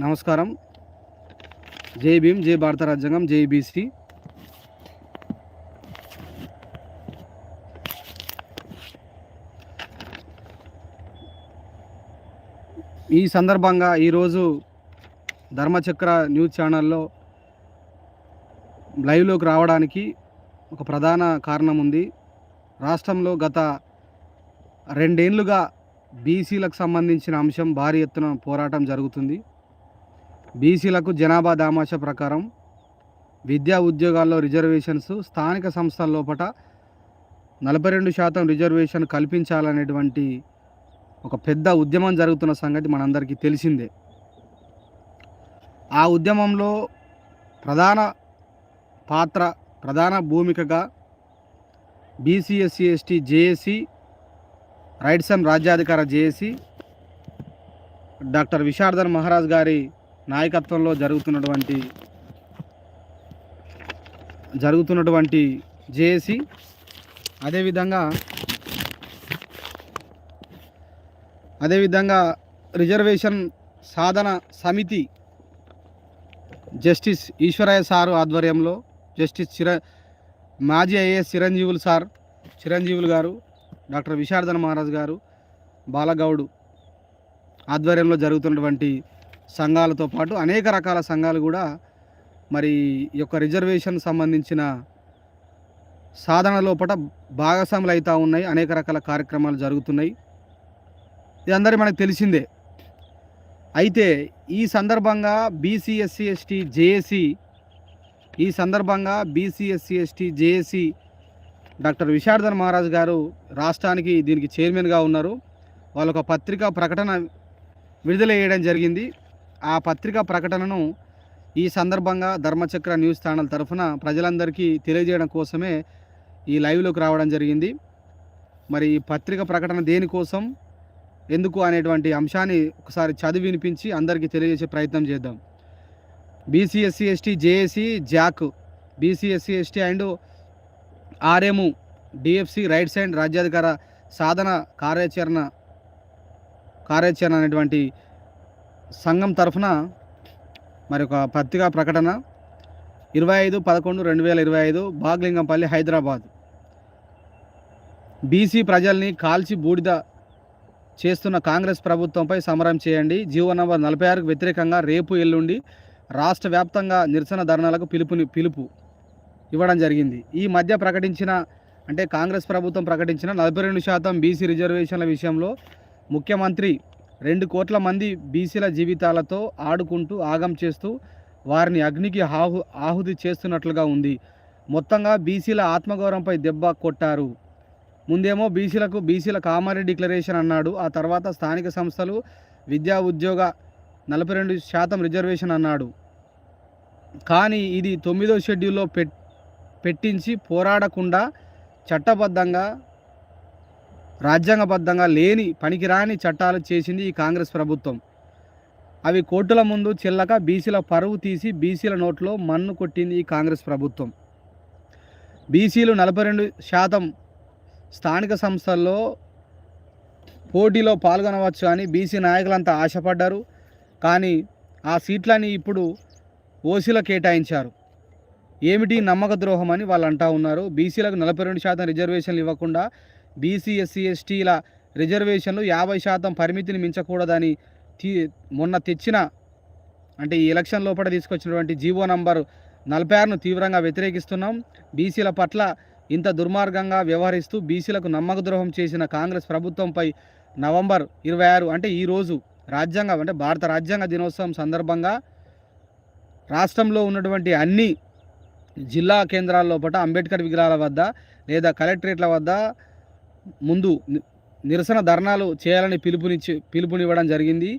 నమస్కారం. జై భీమ్ జై భారత రాజ్యాంగం జై బీసీ. ఈ సందర్భంగా ఈరోజు ధర్మచక్ర న్యూస్ ఛానల్లో లైవ్లోకి రావడానికి ఒక ప్రధాన కారణం ఉంది. రాష్ట్రంలో గత రెండేళ్ళుగా బీసీలకు సంబంధించిన అంశం భారీ ఎత్తున పోరాటం జరుగుతుంది. బీసీలకు జనాభా దామాష ప్రకారం విద్యా ఉద్యోగాల్లో రిజర్వేషన్స్ స్థానిక సంస్థల లోపల నలభై రెండు శాతం రిజర్వేషన్ కల్పించాలనేటువంటి ఒక పెద్ద ఉద్యమం జరుగుతున్న సంగతి మనందరికీ తెలిసిందే. ఆ ఉద్యమంలో ప్రధాన పాత్ర ప్రధాన భూమికగా BC SC ST JAC rights and రాజ్యాధికార జేఏసీ డాక్టర్ విశార్దన్ మహారాజ్ గారి నాయకత్వంలో జరుగుతున్నటువంటి జరుగుతున్నటువంటి జేఏసీ. అదేవిధంగా అదేవిధంగా రిజర్వేషన్ సాధన సమితి జస్టిస్ ఈశ్వరయ్య సారు ఆధ్వర్యంలో జస్టిస్ చిర మాజీ ఐఏఎస్ చిరంజీవులు సార్ చిరంజీవులు గారు డాక్టర్ విశార్దన మహారాజ్ గారు బాలగౌడు ఆధ్వర్యంలో జరుగుతున్నటువంటి సంఘాలతో పాటు అనేక రకాల సంఘాలు కూడా మరి ఈ యొక్క రిజర్వేషన్ సంబంధించిన సాధన లోపల భాగస్వాములు అవుతూ ఉన్నాయి. అనేక రకాల కార్యక్రమాలు జరుగుతున్నాయి. ఇది అందరి మనకు తెలిసిందే. అయితే ఈ సందర్భంగా బీసీఎస్సీ ఎస్టీ జేఏసీ ఈ సందర్భంగా BC SC ST JAC doctor Vishardan Maharaj గారు రాష్ట్రానికి దీనికి చైర్మన్గా ఉన్నారు. వాళ్ళు ఒక పత్రికా ప్రకటన విడుదల చేయడం జరిగింది. ఆ పత్రికా ప్రకటనను ఈ సందర్భంగా ధర్మచక్ర న్యూస్ ఛానల్ తరఫున ప్రజలందరికీ తెలియజేయడం కోసమే ఈ లైవ్లోకి రావడం జరిగింది. మరి ఈ పత్రిక ప్రకటన దేనికోసం ఎందుకు అనేటువంటి అంశాన్ని ఒకసారి చదివి వినిపించి అందరికీ తెలియజేసే ప్రయత్నం చేద్దాం. BC SC ST JAC JAC BC SC ST and RM DFC rights and రాజ్యాధికార సాధన కార్యాచరణ కార్యాచరణ అనేటువంటి సంఘం తరఫున మరి ఒక పత్రికా ప్రకటన. ఇరవై ఐదు పదకొండు రెండు వేల ఇరవై ఐదు బాగ్లింగంపల్లి హైదరాబాద్. బీసీ ప్రజల్ని కాల్చి బూడిద చేస్తున్న కాంగ్రెస్ ప్రభుత్వంపై సమరం చేయండి. జీవో నంబర్ నలభై ఆరుకు వ్యతిరేకంగా రేపు ఎల్లుండి రాష్ట్ర వ్యాప్తంగా నిరసన ధర్నాలకు పిలుపుని పిలుపు ఇవ్వడం జరిగింది. ఈ మధ్య ప్రకటించిన అంటే కాంగ్రెస్ ప్రభుత్వం ప్రకటించిన నలభై రెండు శాతం బీసీ రిజర్వేషన్ల విషయంలో ముఖ్యమంత్రి రెండు కోట్ల మంది బీసీల జీవితాలతో ఆడుకుంటూ ఆగం చేస్తూ వారిని అగ్నికి ఆహు ఆహుతి చేస్తున్నట్లుగా ఉంది. మొత్తంగా బీసీల ఆత్మగౌరవంపై దెబ్బ కొట్టారు. ముందేమో బీసీలకు బీసీల కామారెడ్డి డిక్లరేషన్ అన్నాడు. ఆ తర్వాత స్థానిక సంస్థలు విద్యా ఉద్యోగ నలభై రెండు శాతం రిజర్వేషన్ అన్నాడు. కానీ ఇది తొమ్మిదో షెడ్యూల్లో పెట్ పెట్టించి పోరాడకుండా చట్టబద్ధంగా రాజ్యాంగబద్ధంగా లేని పనికిరాని చట్టాలు చేసింది ఈ కాంగ్రెస్ ప్రభుత్వం. అవి కోర్టుల ముందు చెల్లక బీసీల పరువు తీసి బీసీల నోట్లో మన్ను కొట్టింది ఈ కాంగ్రెస్ ప్రభుత్వం. బీసీలు నలభై రెండు శాతం స్థానిక సంస్థల్లో పోటీలో పాల్గొనవచ్చు అని బీసీ నాయకులంతా ఆశపడ్డారు. కానీ ఆ సీట్లని ఇప్పుడు ఓసీలో కేటాయించారు. ఏమిటి నమ్మక ద్రోహం అని వాళ్ళు అంటా ఉన్నారు. బీసీలకు నలభై రెండు శాతం రిజర్వేషన్లు ఇవ్వకుండా బీసీ ఎస్సీ ఎస్టీల రిజర్వేషన్లు యాభై శాతం పరిమితిని మించకూడదని తీ మొన్న తెచ్చిన అంటే ఈ ఎలక్షన్ లోపల తీసుకొచ్చినటువంటి జీవో నంబర్ నలభై ఆరును తీవ్రంగా వ్యతిరేకిస్తున్నాం. బీసీల పట్ల ఇంత దుర్మార్గంగా వ్యవహరిస్తూ బీసీలకు నమ్మక ద్రోహం చేసిన కాంగ్రెస్ ప్రభుత్వంపై నవంబర్ ఇరవై ఆరు అంటే ఈరోజు రాజ్యాంగం అంటే భారత రాజ్యాంగ దినోత్సవం సందర్భంగా రాష్ట్రంలో ఉన్నటువంటి అన్ని జిల్లా కేంద్రాల లోపల అంబేద్కర్ విగ్రహాల వద్ద లేదా కలెక్టరేట్ల వద్ద ముందు నిరసన ధర్నాలు చేయాలని పిలుపునిచ్చి పిలుపునివ్వడం జరిగింది.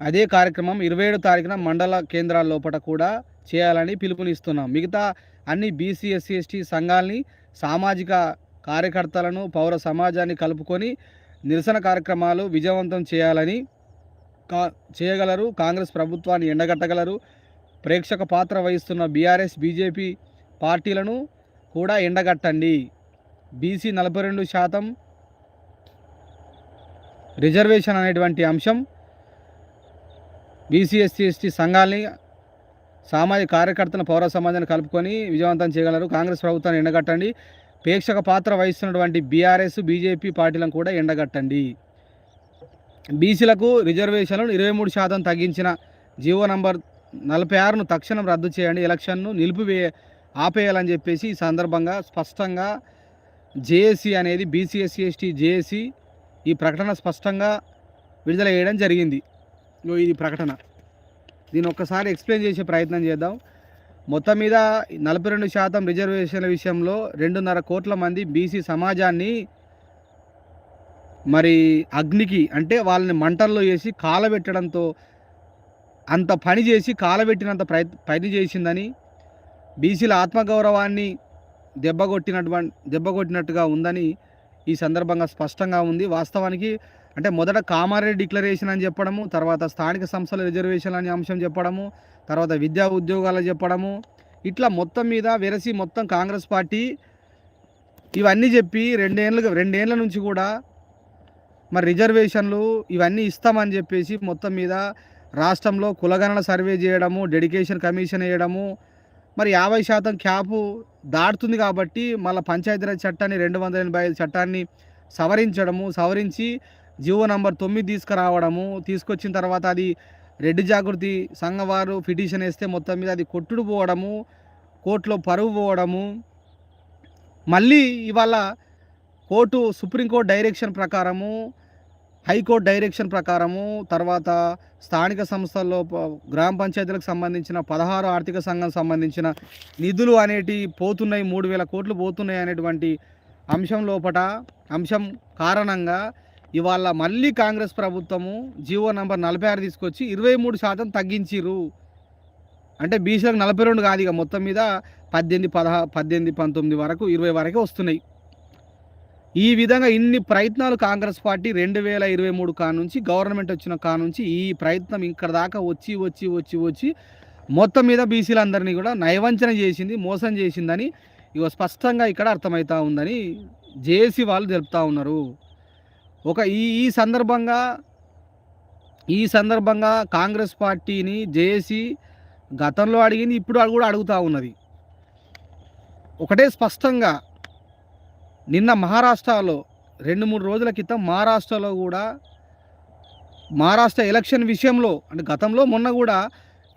అదే కార్యక్రమం ఇరవై ఏడు తారీఖున మండల కేంద్రాల లోపల కూడా చేయాలని పిలుపునిస్తున్నాం. మిగతా అన్ని బీసీ ఎస్సీ ఎస్టీ సంఘాలని సామాజిక కార్యకర్తలను పౌర సమాజాన్ని కలుపుకొని నిరసన కార్యక్రమాలు విజయవంతం చేయాలని కా చేయగలరు. కాంగ్రెస్ ప్రభుత్వాన్ని ఎండగట్టగలరు. ప్రేక్షక పాత్ర వహిస్తున్న బీఆర్ఎస్ బీజేపీ పార్టీలను కూడా ఎండగట్టండి. బీసీ నలభై రెండు శాతం రిజర్వేషన్ అనేటువంటి అంశం బీసీ ఎస్సీ ఎస్టీ సంఘాలని సామాజిక కార్యకర్తలను పౌర సమాజాన్ని కలుపుకొని విజయవంతం చేయగలరు. కాంగ్రెస్ ప్రభుత్వాన్ని ఎండగట్టండి. ప్రేక్షక పాత్ర వహిస్తున్నటువంటి బీఆర్ఎస్ బీజేపీ పార్టీలను కూడా ఎండగట్టండి. బీసీలకు రిజర్వేషన్లను ఇరవై మూడు శాతం తగ్గించిన జీవో నంబర్ నలభై ఆరును తక్షణం రద్దు చేయండి. ఎలక్షన్ను నిలిపివే ఆపేయాలని చెప్పేసి ఈ సందర్భంగా స్పష్టంగా జేఏసీ అనేది బీసీఎస్సీ ఎస్టీ జేఏసీ ఈ ప్రకటన స్పష్టంగా విడుదల చేయడం జరిగింది. ఇది ప్రకటన. దీని ఒక్కసారి ఎక్స్ప్లెయిన్ చేసే ప్రయత్నం చేద్దాం. మొత్తం మీద నలభై రెండు శాతం రిజర్వేషన్ల విషయంలో రెండున్నర కోట్ల మంది బీసీ సమాజాన్ని మరి అగ్నికి అంటే వాళ్ళని మంటల్లో వేసి కాలబెట్టడంతో అంత పని చేసి కాలబెట్టినంత ప్రయత్ పని చేసిందని బీసీల ఆత్మగౌరవాన్ని దెబ్బకొట్టినటువంటి దెబ్బకొట్టినట్టుగా ఉందని ఈ సందర్భంగా స్పష్టంగా ఉంది. వాస్తవానికి అంటే మొదట కామారెడ్డి డిక్లరేషన్ అని చెప్పడము తర్వాత స్థానిక సంస్థల రిజర్వేషన్ అనే అంశం చెప్పడము తర్వాత విద్యా ఉద్యోగాలు చెప్పడము ఇట్లా మొత్తం మీద వెరసి మొత్తం కాంగ్రెస్ పార్టీ ఇవన్నీ చెప్పి రెండేళ్ళ రెండేళ్ళ నుంచి కూడా మరి రిజర్వేషన్లు ఇవన్నీ ఇస్తామని చెప్పేసి మొత్తం మీద రాష్ట్రంలో కులగణన సర్వే చేయడము డెడికేషన్ కమిషన్ వేయడము మరి యాభై శాతం క్యాపు దాటుతుంది కాబట్టి మళ్ళీ పంచాయతీరాజ్ చట్టాన్ని రెండు వందల ఎనభై ఐదు చట్టాన్ని సవరించడము సవరించి జీవో నంబర్ తొమ్మిది తీసుకురావడము తీసుకొచ్చిన తర్వాత అది రెడ్డి జాగృతి సంఘం వారు పిటిషన్ వేస్తే మొత్తం మీద అది కొట్టుడు పోవడము కోర్టులో పరువు పోవడము. మళ్ళీ ఇవాళ కోర్టు సుప్రీంకోర్టు డైరెక్షన్ ప్రకారము హైకోర్టు డైరెక్షన్ ప్రకారము తర్వాత స్థానిక సంస్థల్లో గ్రామ పంచాయతీలకు సంబంధించిన పదహారు ఆర్థిక సంఘం సంబంధించిన నిధులు అనేటి పోతున్నాయి మూడు వేల కోట్లు పోతున్నాయి అనేటువంటి అంశం లోపట అంశం కారణంగా ఇవాళ మళ్ళీ కాంగ్రెస్ ప్రభుత్వము జీవో నంబర్ నలభై ఆరు తీసుకొచ్చి ఇరవై మూడు శాతం తగ్గించిర్రు. అంటే బీసీలకు నలభై రెండు కాదు ఇక మొత్తం మీద పద్దెనిమిది పదహా పద్దెనిమిది పంతొమ్మిది వరకు ఇరవై వరకే వస్తున్నాయి. ఈ విధంగా ఇన్ని ప్రయత్నాలు కాంగ్రెస్ పార్టీ రెండు వేల ఇరవై మూడు కా నుంచి గవర్నమెంట్ వచ్చిన కా నుంచి ఈ ప్రయత్నం ఇక్కడ దాకా వచ్చి వచ్చి వచ్చి వచ్చి మొత్తం మీద బీసీలందరినీ కూడా నయవంచన చేసింది మోసం చేసిందని ఇక స్పష్టంగా ఇక్కడ అర్థమవుతా ఉందని జేఏసీ వాళ్ళు తెలుపుతా ఉన్నారు. ఒక ఈ ఈ సందర్భంగా ఈ సందర్భంగా కాంగ్రెస్ పార్టీని జేఏసీ గతంలో అడిగింది ఇప్పుడు కూడా అడుగుతూ ఉన్నది. ఒకటే స్పష్టంగా నిన్న మహారాష్ట్రలో రెండు మూడు రోజుల క్రితం మహారాష్ట్రలో కూడా మహారాష్ట్ర ఎలక్షన్ విషయంలో అంటే గతంలో మొన్న కూడా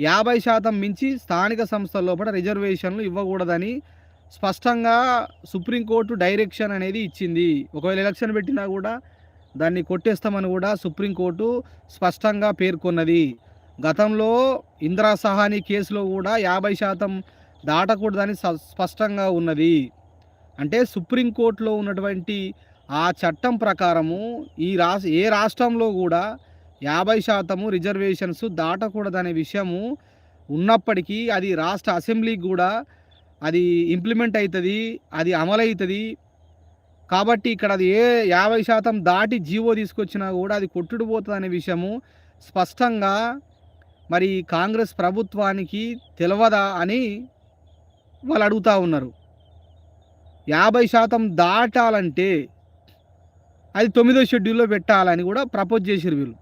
యాభై శాతం మించి స్థానిక సంస్థల లోపల రిజర్వేషన్లు ఇవ్వకూడదని స్పష్టంగా సుప్రీంకోర్టు డైరెక్షన్ అనేది ఇచ్చింది. ఒకవేళ ఎలక్షన్ పెట్టినా కూడా దాన్ని కొట్టేస్తామని కూడా సుప్రీంకోర్టు స్పష్టంగా పేర్కొన్నది. గతంలో ఇందిరా సహాని కేసులో కూడా యాభై శాతం దాటకూడదని స- స్పష్టంగా ఉన్నది. అంటే సుప్రీంకోర్టులో ఉన్నటువంటి ఆ చట్టం ప్రకారము ఈ రాష్ట్ర ఏ రాష్ట్రంలో కూడా యాభై శాతము రిజర్వేషన్స్ దాటకూడదనే విషయము ఉన్నప్పటికీ అది రాష్ట్ర అసెంబ్లీకి కూడా అది ఇంప్లిమెంట్ అవుతుంది అది అమలవుతుంది కాబట్టి ఇక్కడ అది ఏ యాభై శాతం దాటి జీవో తీసుకొచ్చినా కూడా అది కొట్టుడుపోతుంది అనే విషయము స్పష్టంగా మరి కాంగ్రెస్ ప్రభుత్వానికి తెలియదా అని వాళ్ళు అడుగుతూ ఉన్నారు. యాభై శాతం దాటాలంటే అది తొమ్మిదో షెడ్యూల్లో పెట్టాలని కూడా ప్రపోజ్ చేసిరు వీళ్ళు.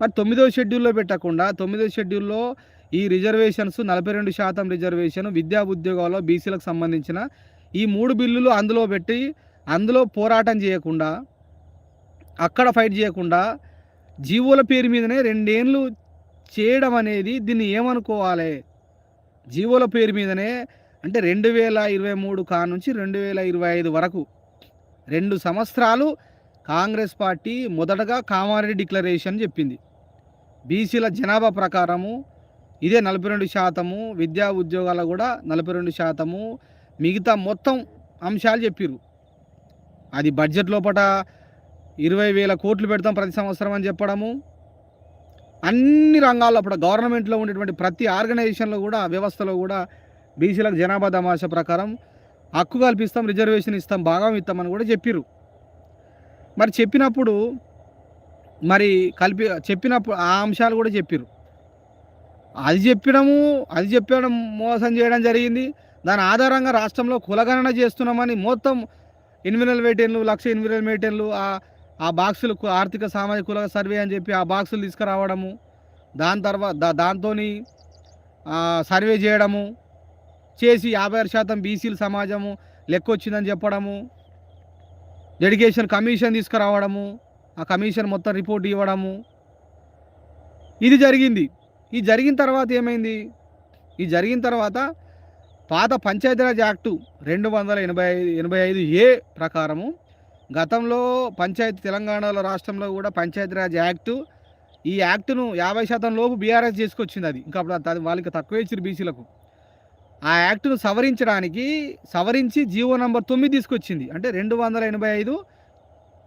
మరి తొమ్మిదో షెడ్యూల్లో పెట్టకుండా తొమ్మిదో షెడ్యూల్లో ఈ రిజర్వేషన్స్ నలభై రెండు శాతం రిజర్వేషన్ విద్యా ఉద్యోగాల్లో బీసీలకు సంబంధించిన ఈ మూడు బిల్లులు అందులో పెట్టి అందులో పోరాటం చేయకుండా అక్కడ ఫైట్ చేయకుండా జీవోల పేరు మీదనే రెండేళ్ళు చేయడం అనేది దీన్ని ఏమనుకోవాలి? జీవోల పేరు మీదనే అంటే రెండు వేల ఇరవై మూడు కా నుంచి రెండు వేల ఇరవై ఐదు వరకు రెండు సంవత్సరాలు కాంగ్రెస్ పార్టీ మొదటగా కామారెడ్డి డిక్లరేషన్ చెప్పింది. బీసీల జనాభా ప్రకారము ఇదే నలభై రెండు శాతము విద్యా ఉద్యోగాలు కూడా నలభై రెండు శాతము మిగతా మొత్తం అంశాలు చెప్పిర్రు. అది బడ్జెట్ లోపల ఇరవై వేల కోట్లు పెడతాం ప్రతి సంవత్సరం అని చెప్పడము. అన్ని రంగాల్లో అప్పుడు గవర్నమెంట్లో ఉండేటువంటి ప్రతి ఆర్గనైజేషన్లో కూడా వ్యవస్థలో కూడా బీసీలకు జనాభా తమాషా ప్రకారం హక్కు కల్పిస్తాం రిజర్వేషన్ ఇస్తాం భాగం ఇస్తామని కూడా చెప్పిర్రు. మరి చెప్పినప్పుడు మరి కలిపి చెప్పినప్పుడు ఆ అంశాలు కూడా చెప్పిర్రు. అది చెప్పడము అది చెప్పడం మోసం చేయడం జరిగింది. దాని ఆధారంగా రాష్ట్రంలో కులగణన చేస్తున్నామని మొత్తం ఇన్వినల్ మీటర్లు లక్ష ఇన్వినల్ మీటర్లు ఆ బాక్సులు ఆర్థిక సామాజిక కుల సర్వే అని చెప్పి ఆ బాక్సులు తీసుకురావడము దాని తర్వాత దాంతో సర్వే చేయడము చేసి యాభై ఆరు శాతం బీసీల సమాజము లెక్క వచ్చిందని చెప్పడము డెడికేషన్ కమిషన్ తీసుకురావడము ఆ కమిషన్ మొత్తం రిపోర్ట్ ఇవ్వడము. ఇది జరిగింది. ఇది జరిగిన తర్వాత ఏమైంది? ఇది జరిగిన తర్వాత పాత పంచాయతీరాజ్ యాక్టు రెండు వందల ఎనభై ఐదు ఎనభై ఐదు ఏ ప్రకారము గతంలో పంచాయతీ తెలంగాణలో రాష్ట్రంలో కూడా పంచాయతీరాజ్ యాక్టు ఈ యాక్టును యాభై శాతం లోపు బీఆర్ఎస్ చేసుకొచ్చింది అది. ఇంకా అప్పుడు అది వాళ్ళకి తక్కువ ఇచ్చారు బీసీలకు. ఆ యాక్టును సవరించడానికి సవరించి జీవో నంబర్ తొమ్మిది తీసుకొచ్చింది. అంటే రెండు వందల ఎనభై ఐదు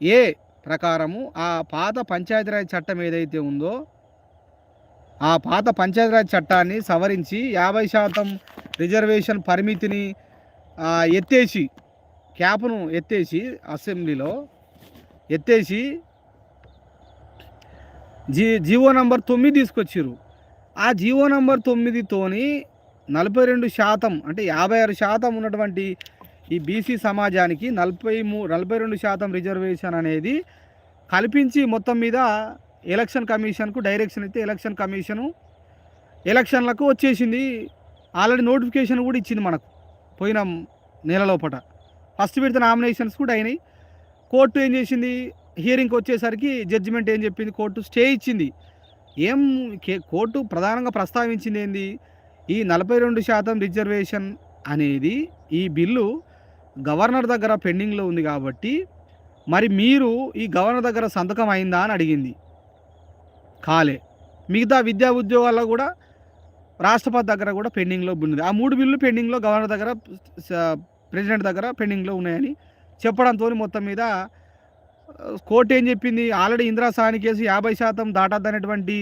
ఏ ప్రకారము ఆ పాత పంచాయతీరాజ్ చట్టం ఏదైతే ఉందో ఆ పాత పంచాయతీరాజ్ చట్టాన్ని సవరించి యాభై శాతం రిజర్వేషన్ పరిమితిని ఎత్తేసి క్యాప్ను ఎత్తేసి అసెంబ్లీలో ఎత్తేసి జీ జీవో నంబర్ తొమ్మిది తీసుకొచ్చారు ఆ జీవో నంబర్ తొమ్మిదితోని నలభై రెండు శాతం అంటే యాభై ఆరు శాతం ఉన్నటువంటి ఈ బీసీ సమాజానికి నలభై మూ నలభై రెండు శాతం రిజర్వేషన్ అనేది కల్పించి మొత్తం మీద ఎలక్షన్ కమిషన్కు డైరెక్షన్ అయితే ఎలక్షన్ కమిషను ఎలక్షన్లకు వచ్చేసింది. ఆల్రెడీ నోటిఫికేషన్ కూడా ఇచ్చింది మనకు పోయిన నెలలోపట ఫస్ట్ విడత నామినేషన్స్ కూడా అయినాయి. కోర్టు ఏం చేసింది? హియరింగ్కి వచ్చేసరికి జడ్జిమెంట్ ఏం చెప్పింది? కోర్టు స్టే ఇచ్చింది. ఏం కోర్టు ప్రధానంగా ప్రస్తావించింది ఏంది? ఈ నలభై రెండు శాతం రిజర్వేషన్ అనేది ఈ బిల్లు గవర్నర్ దగ్గర పెండింగ్లో ఉంది కాబట్టి మరి మీరు ఈ గవర్నర్ దగ్గర సంతకం అయిందా అని అడిగింది. కాలే. మిగతా విద్యా ఉద్యోగాల్లో కూడా రాష్ట్రపతి దగ్గర కూడా పెండింగ్లో ఉన్నది. ఆ మూడు బిల్లు పెండింగ్లో గవర్నర్ దగ్గర ప్రెసిడెంట్ దగ్గర పెండింగ్లో ఉన్నాయని చెప్పడంతో మొత్తం మీద కోర్టు ఏం చెప్పింది? ఆల్రెడీ ఇందిరా సాని కేసు యాభై శాతం దాటద్దనేటువంటి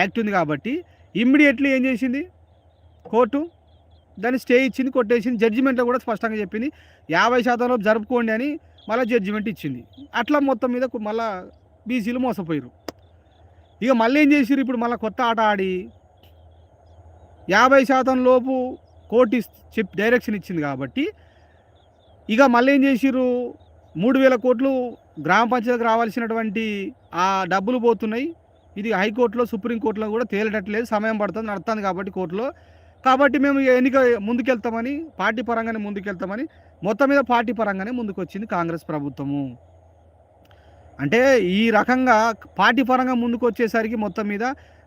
యాక్ట్ ఉంది కాబట్టి ఇమ్మీడియట్లీ ఏం చేసింది? కోర్టు దాన్ని స్టే ఇచ్చింది కొట్టేసింది. జడ్జిమెంట్లో కూడా స్పష్టంగా చెప్పింది. యాభై శాతంలో జరుపుకోండి అని మళ్ళీ జడ్జిమెంట్ ఇచ్చింది. అట్లా మొత్తం మీద మళ్ళీ బీసీలు మోసపోయారు ఇక మళ్ళీ ఏం చేసిరు ఇప్పుడు మళ్ళీ కొత్త ఆట ఆడి యాభై శాతం లోపు కోర్టు చెప్ డైరెక్షన్ ఇచ్చింది కాబట్టి ఇక మళ్ళీ ఏం చేసిర్రు? మూడు వేల కోట్లు గ్రామ పంచాయతీకి రావాల్సినటువంటి ఆ డబ్బులు పోతున్నాయి. ఇది హైకోర్టులో సుప్రీంకోర్టులో కూడా తేలేటట్లేదు. సమయం పడుతుంది నడుస్తుంది కాబట్టి కోర్టులో. కాబట్టి మేము ఎన్నిక ముందుకెళ్తామని పార్టీ పరంగానే ముందుకెళ్తామని మొత్తం మీద పార్టీ పరంగానే ముందుకు వచ్చింది కాంగ్రెస్ ప్రభుత్వము. అంటే ఈ రకంగా పార్టీ పరంగా ముందుకు వచ్చేసరికి మొత్తం మీద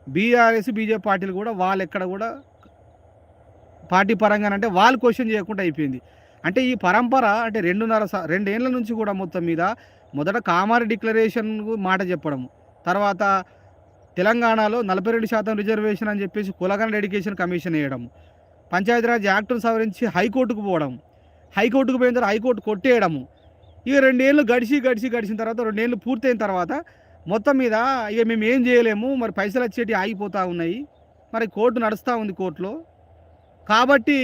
బీఆర్ఎస్ బీజేపీ పార్టీలు కూడా వాళ్ళు ఎక్కడ కూడా పార్టీ పరంగానంటే వాళ్ళు క్వశ్చన్ చేయకుండా అయిపోయింది. అంటే ఈ పరంపర అంటే రెండున్నర స- రెండేళ్ళ నుంచి కూడా మొత్తం మీద మొదట కామారి డిక్లరేషన్ మాట చెప్పడం తర్వాత తెలంగాణలో నలభై రెండు శాతం రిజర్వేషన్ అని చెప్పేసి కులగన డెడికేషన్ కమిషన్ వేయడం పంచాయతీరాజ్ యాక్టును సవరించి హైకోర్టుకు పోవడం హైకోర్టుకు పోయిన తర్వాత హైకోర్టు కొట్టేయడము ఇక రెండేళ్ళు గడిచి గడిచి గడిచిన తర్వాత రెండేళ్ళు పూర్తయిన తర్వాత మొత్తం మీద ఇక మేము ఏం చేయలేము మరి పైసలు వచ్చేటి ఆగిపోతూ ఉన్నాయి మరి కోర్టు నడుస్తూ ఉంది కోర్టులో. కాబట్టి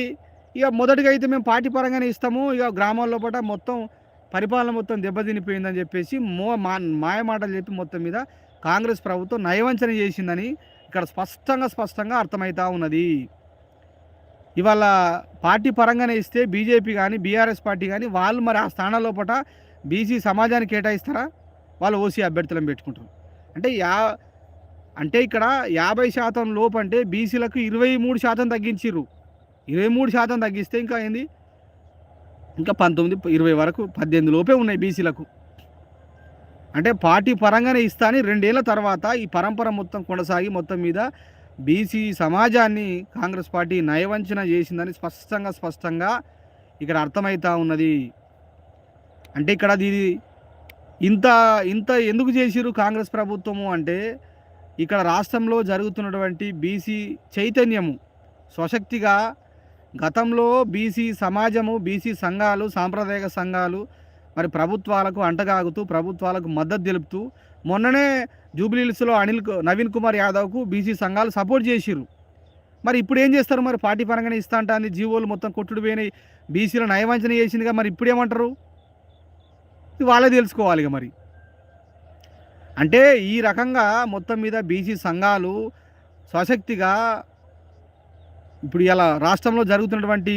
ఇక మొదటిగా అయితే మేము పార్టీ పరంగానే ఇస్తాము ఇక గ్రామాల్లో పూట మొత్తం పరిపాలన మొత్తం దెబ్బతినిపోయిందని చెప్పేసి మో మా మాయమాటలు చెప్పి మొత్తం మీద కాంగ్రెస్ ప్రభుత్వం నయవంచన చేసిందని ఇక్కడ స్పష్టంగా స్పష్టంగా అర్థమవుతా ఉన్నది. ఇవాళ పార్టీ పరంగానే ఇస్తే బీజేపీ కానీ బీఆర్ఎస్ పార్టీ కానీ వాళ్ళు మరి ఆ స్థానాల లోపల బీసీ సమాజానికి కేటాయిస్తారా? వాళ్ళు ఓసీ అభ్యర్థులను పెట్టుకుంటారు. అంటే యా అంటే ఇక్కడ యాభై శాతం లోపు అంటే బీసీలకు ఇరవై మూడు శాతం తగ్గించిర్రు. ఇరవై మూడు శాతం తగ్గిస్తే ఇంకా ఏంది? ఇంకా పంతొమ్మిది ఇరవై వరకు పద్దెనిమిది లోపే ఉన్నాయి బీసీలకు. అంటే పార్టీ పరంగానే ఇస్తా అని రెండేళ్ళ తర్వాత ఈ పరంపర మొత్తం కొనసాగి మొత్తం మీద బీసీ సమాజాన్ని కాంగ్రెస్ పార్టీ నయవంచన చేసిందని స్పష్టంగా స్పష్టంగా ఇక్కడ అర్థమవుతా ఉన్నది. అంటే ఇక్కడ ఇది ఇంత ఇంత ఎందుకు చేసిరు కాంగ్రెస్ ప్రభుత్వము అంటే ఇక్కడ రాష్ట్రంలో జరుగుతున్నటువంటి బీసీ చైతన్యము స్వశక్తిగా గతంలో బీసీ సమాజము బీసీ సంఘాలు సాంప్రదాయక సంఘాలు మరి ప్రభుత్వాలకు అంటగాగుతూ ప్రభుత్వాలకు మద్దతు తెలుపుతూ మొన్ననే జూబ్లీహిల్స్లో అనిల్ నవీన్ కుమార్ యాదవ్కు బీసీ సంఘాలు సపోర్ట్ చేసిరు మరి ఇప్పుడు ఏం చేస్తారు మరి? పార్టీ పరంగానే ఇస్తా అని జీవోలు మొత్తం కొట్టుడు పోయినాయి. బీసీలో నయవంచన చేసిందిగా మరి ఇప్పుడు ఏమంటారు వాళ్ళే తెలుసుకోవాలి ఇక మరి. అంటే ఈ రకంగా మొత్తం మీద బీసీ సంఘాలు స్వశక్తిగా ఇప్పుడు ఇలా రాష్ట్రంలో జరుగుతున్నటువంటి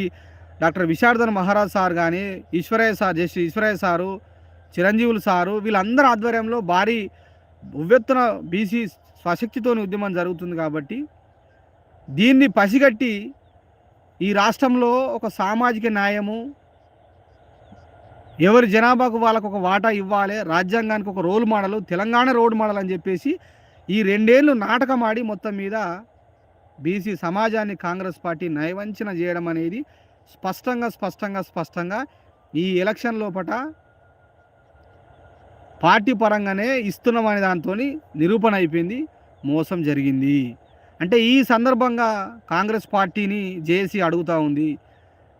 డాక్టర్ విశార్దన్ మహారాజ్ సార్ కానీ Eswaraiah sir justice Eswaraiah sir Chiranjeevulu sir వీళ్ళందరి ఆధ్వర్యంలో భారీ ఉవ్వెత్తున బీసీ స్వశక్తితోని ఉద్యమం జరుగుతుంది కాబట్టి దీన్ని పసిగట్టి ఈ రాష్ట్రంలో ఒక సామాజిక న్యాయము ఎవరి జనాభాకు వాళ్ళకు ఒక వాటా ఇవ్వాలి రాజ్యాంగానికి ఒక role model Telangana road model అని చెప్పేసి ఈ రెండేళ్ళు నాటకం ఆడి మొత్తం మీద బీసీ సమాజాన్ని కాంగ్రెస్ పార్టీ నయవంచన చేయడం అనేది స్పష్టంగా స్పష్టంగా స్పష్టంగా ఈ ఎలక్షన్ లోపట పార్టీ పరంగానే ఇస్తున్నామనే దాంతో నిరూపణ అయిపోయింది మోసం జరిగింది. అంటే ఈ సందర్భంగా కాంగ్రెస్ పార్టీని జేఏసీ అడుగుతూ ఉంది.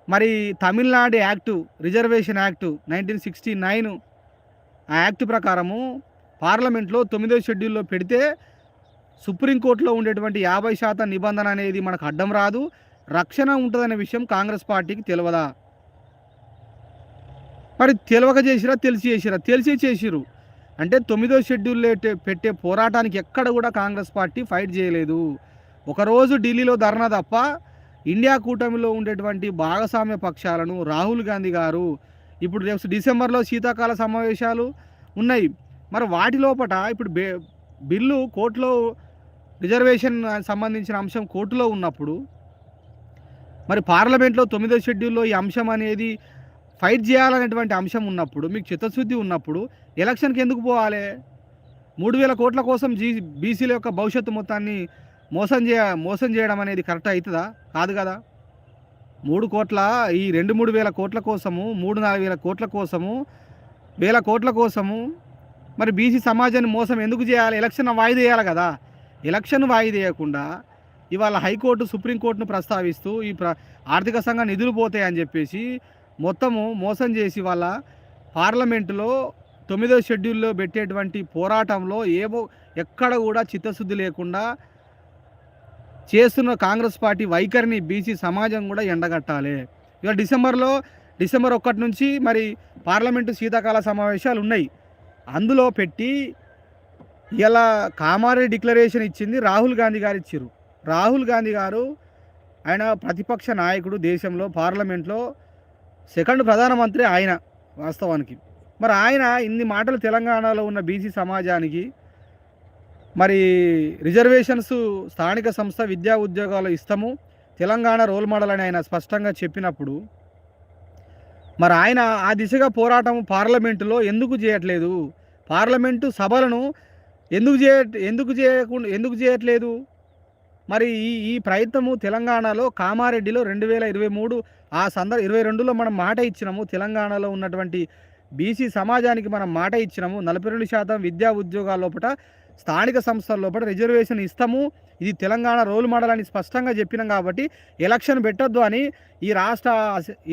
మరి Tamil Nadu act reservation act nineteen sixty nine ఆ యాక్ట్ ప్రకారము పార్లమెంట్లో తొమ్మిదో షెడ్యూల్లో పెడితే సుప్రీంకోర్టులో ఉండేటువంటి యాభై శాతం నిబంధన అనేది మనకు అడ్డం రాదు. రక్షణ ఉంటుందనే విషయం కాంగ్రెస్ పార్టీకి తెలియదా మరి తెలియక చేసిరా తెలిసి చేసిరా? తెలిసి చేసిరు అంటే తొమ్మిదో షెడ్యూల్లో పెట్టే పోరాటానికి ఎక్కడ కూడా కాంగ్రెస్ పార్టీ ఫైట్ చేయలేదు. ఒకరోజు ఢిల్లీలో ధర్నా తప్ప ఇండియా కూటమిలో ఉండేటువంటి భాగస్వామ్య పక్షాలను రాహుల్ గాంధీ గారు ఇప్పుడు రేపు డిసెంబర్లో శీతాకాల సమావేశాలు ఉన్నాయి. మరి వాటి లోపల ఇప్పుడు బిల్లు కోర్టులో రిజర్వేషన్ సంబంధించిన అంశం కోర్టులో ఉన్నప్పుడు మరి పార్లమెంట్లో తొమ్మిదో షెడ్యూల్లో ఈ అంశం అనేది ఫైట్ చేయాలనేటువంటి అంశం ఉన్నప్పుడు మీకు చిత్తశుద్ధి ఉన్నప్పుడు ఎలక్షన్కి ఎందుకు పోవాలి? మూడు వేల కోట్ల కోసం జీ బీసీల యొక్క భవిష్యత్తు మొత్తాన్ని మోసం చేయ మోసం చేయడం అనేది కరెక్ట్ అవుతుందా? కాదు కదా. మూడు కోట్ల ఈ రెండు మూడు వేల కోట్ల కోసము మూడు నాలుగు వేల కోట్ల కోసము వేల కోట్ల కోసము మరి బీసీ సమాజాన్ని మోసం ఎందుకు చేయాలి? ఎలక్షన్ వాయిదేయాలి కదా. ఎలక్షన్ వాయిదేయకుండా ఇవాళ హైకోర్టు సుప్రీంకోర్టును ప్రస్తావిస్తూ ఈ ప్ర ఆర్థిక సంఘ నిధులు పోతాయని చెప్పేసి మొత్తము మోసం చేసి వాళ్ళ పార్లమెంటులో తొమ్మిదో షెడ్యూల్లో పెట్టేటువంటి పోరాటంలో ఏవో ఎక్కడ కూడా చిత్తశుద్ధి లేకుండా చేస్తున్న కాంగ్రెస్ పార్టీ వైఖరిని బీసీ సమాజం కూడా ఎండగట్టాలి. ఇక డిసెంబర్లో డిసెంబర్ ఒకటి నుంచి మరి పార్లమెంటు శీతాకాల సమావేశాలు ఉన్నాయి. అందులో పెట్టి ఇలా కామారెడ్డి డిక్లరేషన్ ఇచ్చింది రాహుల్ గాంధీ గారు ఇచ్చారు రాహుల్ గాంధీ గారు ఆయన ప్రతిపక్ష నాయకుడు దేశంలో పార్లమెంట్లో సెకండ్ ప్రధానమంత్రి ఆయన వాస్తవానికి. మరి ఆయన ఇన్ని మాటలు తెలంగాణలో ఉన్న బీసీ సమాజానికి మరి రిజర్వేషన్స్ స్థానిక సంస్థ విద్యా ఉద్యోగాలు ఇస్తాము తెలంగాణ రోల్ మోడల్ అని ఆయన స్పష్టంగా చెప్పినప్పుడు మరి ఆయన ఆ దిశగా పోరాటం పార్లమెంటులో ఎందుకు చేయట్లేదు? పార్లమెంటు సభలను ఎందుకు చేయ ఎందుకు చేయకుండా ఎందుకు చేయట్లేదు? మరి ఈ ఈ ప్రయత్నము తెలంగాణలో కామారెడ్డిలో రెండు వేల ఇరవై మూడు ఆ సందర్భ ఇరవై రెండులో మనం మాట ఇచ్చినాము. తెలంగాణలో ఉన్నటువంటి బీసీ సమాజానికి మనం మాట ఇచ్చినాము. నలభై రెండు శాతం విద్యా ఉద్యోగాల లోపల స్థానిక సంస్థల లోపల రిజర్వేషన్ ఇస్తాము. ఇది తెలంగాణ రోల్ మోడల్ అని స్పష్టంగా చెప్పినాం కాబట్టి ఎలక్షన్ పెట్టొద్దు అని ఈ రాష్ట్ర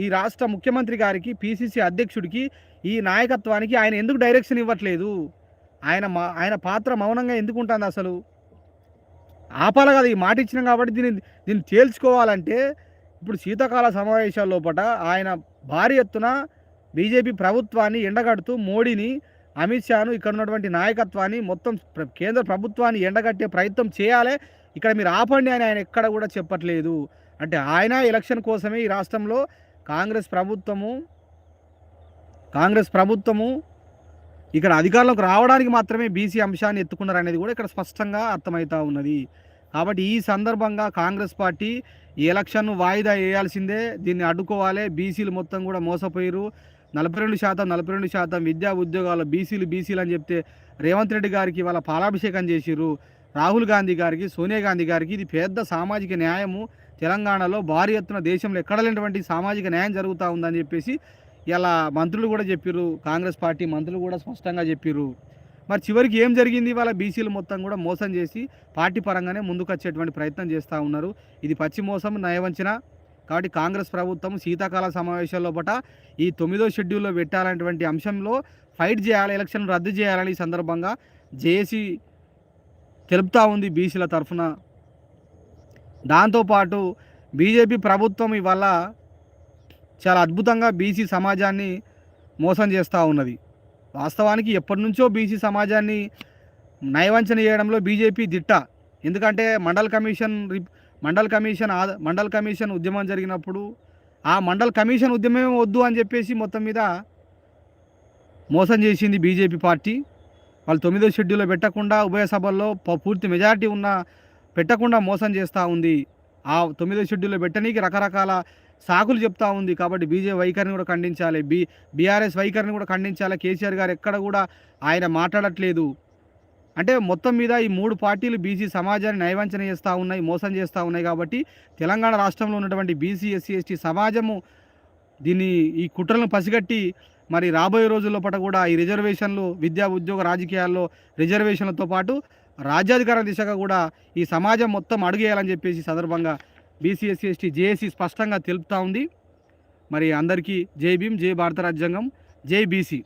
ఈ రాష్ట్ర ముఖ్యమంత్రి గారికి పిసిసి అధ్యక్షుడికి ఈ నాయకత్వానికి ఆయన ఎందుకు డైరెక్షన్ ఇవ్వట్లేదు? ఆయన మా ఆయన పాత్ర మౌనంగా ఎందుకు ఉంటుంది అసలు? ఆపాలి కదా ఈ మాట ఇచ్చినాం కాబట్టి దీన్ని దీన్ని తేల్చుకోవాలంటే ఇప్పుడు శీతాకాల సమావేశాల లోపల ఆయన భారీ ఎత్తున బీజేపీ ప్రభుత్వాన్ని ఎండగడుతూ మోడీని అమిత్ షాను ఇక్కడ ఉన్నటువంటి నాయకత్వాన్ని మొత్తం కేంద్ర ప్రభుత్వాన్ని ఎండగట్టే ప్రయత్నం చేయాలి. ఇక్కడ మీరు ఆపండి అని ఆయన ఎక్కడ కూడా చెప్పట్లేదు. అంటే ఆయన ఎలక్షన్ కోసమే ఈ రాష్ట్రంలో కాంగ్రెస్ ప్రభుత్వము కాంగ్రెస్ ప్రభుత్వము ఇక్కడ అధికారంలోకి రావడానికి మాత్రమే బీసీ అంశాన్ని ఎత్తుకున్నారు అనేది కూడా ఇక్కడ స్పష్టంగా అర్థమవుతూ ఉన్నది. కాబట్టి ఈ సందర్భంగా కాంగ్రెస్ పార్టీ ఈ ఎలక్షన్ను వాయిదా వేయాల్సిందే. దీన్ని అడ్డుకోవాలి. బీసీలు మొత్తం కూడా మోసపోయారు నలభై రెండు శాతం నలభై రెండు శాతం విద్యా ఉద్యోగాలు బీసీలు బీసీలు అని చెప్తే రేవంత్ రెడ్డి గారికి వాళ్ళ పాలాభిషేకం చేసిర్రు. రాహుల్ గాంధీ గారికి సోనియా గాంధీ గారికి ఇది పెద్ద సామాజిక న్యాయము. తెలంగాణలో భారీ ఎత్తున దేశంలో ఎక్కడ లేనటువంటి సామాజిక న్యాయం జరుగుతూ ఉందని చెప్పేసి ఇలా మంత్రులు కూడా చెప్పారు కాంగ్రెస్ పార్టీ మంత్రులు కూడా స్పష్టంగా చెప్పారు మరి చివరికి ఏం జరిగింది? వాళ్ళ బీసీలు మొత్తం కూడా మోసం చేసి పార్టీ పరంగానే ముందుకొచ్చేటువంటి ప్రయత్నం చేస్తూ ఉన్నారు. ఇది పచ్చి మోసం నయవంచన కాబట్టి కాంగ్రెస్ ప్రభుత్వం శీతాకాల సమావేశాల్లో పట ఈ తొమ్మిదో షెడ్యూల్లో పెట్టాలనేటువంటి అంశంలో ఫైట్ చేయాలి ఎలక్షన్ రద్దు చేయాలని ఈ సందర్భంగా జేఏసీ తెలుపుతూ ఉంది బీసీల తరఫున. దాంతోపాటు బీజేపీ ప్రభుత్వం ఇవాళ చాలా అద్భుతంగా బీసీ సమాజాన్ని మోసం చేస్తూ ఉన్నది. వాస్తవానికి ఎప్పటి నుంచో బీసీ సమాజాన్ని నయవంచన చేయడంలో బీజేపీ దిట్ట. ఎందుకంటే Mandal commission Mandal commission Mandal commission ఉద్యమం జరిగినప్పుడు ఆ మండల్ కమిషన్ ఉద్యమం వద్దు అని చెప్పేసి మొత్తం మీద మోసం చేసింది బీజేపీ పార్టీ. వాళ్ళు తొమ్మిదో షెడ్యూల్లో పెట్టకుండా ఉభయ సభల్లో ప- పూర్తి మెజారిటీ ఉన్న పెట్టకుండా మోసం చేస్తూ ఉంది. ఆ తొమ్మిదో షెడ్యూల్లో పెట్టనీకి రకరకాల సాకులు చెప్తా ఉంది కాబట్టి బీజే వైఖరిని కూడా ఖండించాలి. బీ బీఆర్ఎస్ వైఖరిని కూడా ఖండించాలి. కేసీఆర్ గారు ఎక్కడ కూడా ఆయన మాట్లాడట్లేదు. అంటే మొత్తం మీద ఈ మూడు పార్టీలు బీసీ సమాజాన్ని నయవంచన చేస్తూ ఉన్నాయి మోసం చేస్తూ ఉన్నాయి కాబట్టి తెలంగాణ రాష్ట్రంలో ఉన్నటువంటి బీసీ ఎస్సీ ఎస్టీ సమాజము దీన్ని ఈ కుట్రలను పసిగట్టి మరి రాబోయే రోజుల్లో పట కూడా ఈ రిజర్వేషన్లు విద్యా ఉద్యోగ రాజకీయాల్లో రిజర్వేషన్లతో పాటు రాజ్యాధికార దిశగా కూడా ఈ సమాజం మొత్తం అడుగేయాలని చెప్పేసి సందర్భంగా బీసీఎస్సీ ఎస్టీ జేఏసీ స్పష్టంగా తెలుపుతా ఉంది. మరి అందరికీ జై భీమ్ జై భారత రాజ్యాంగం జై బీసీ.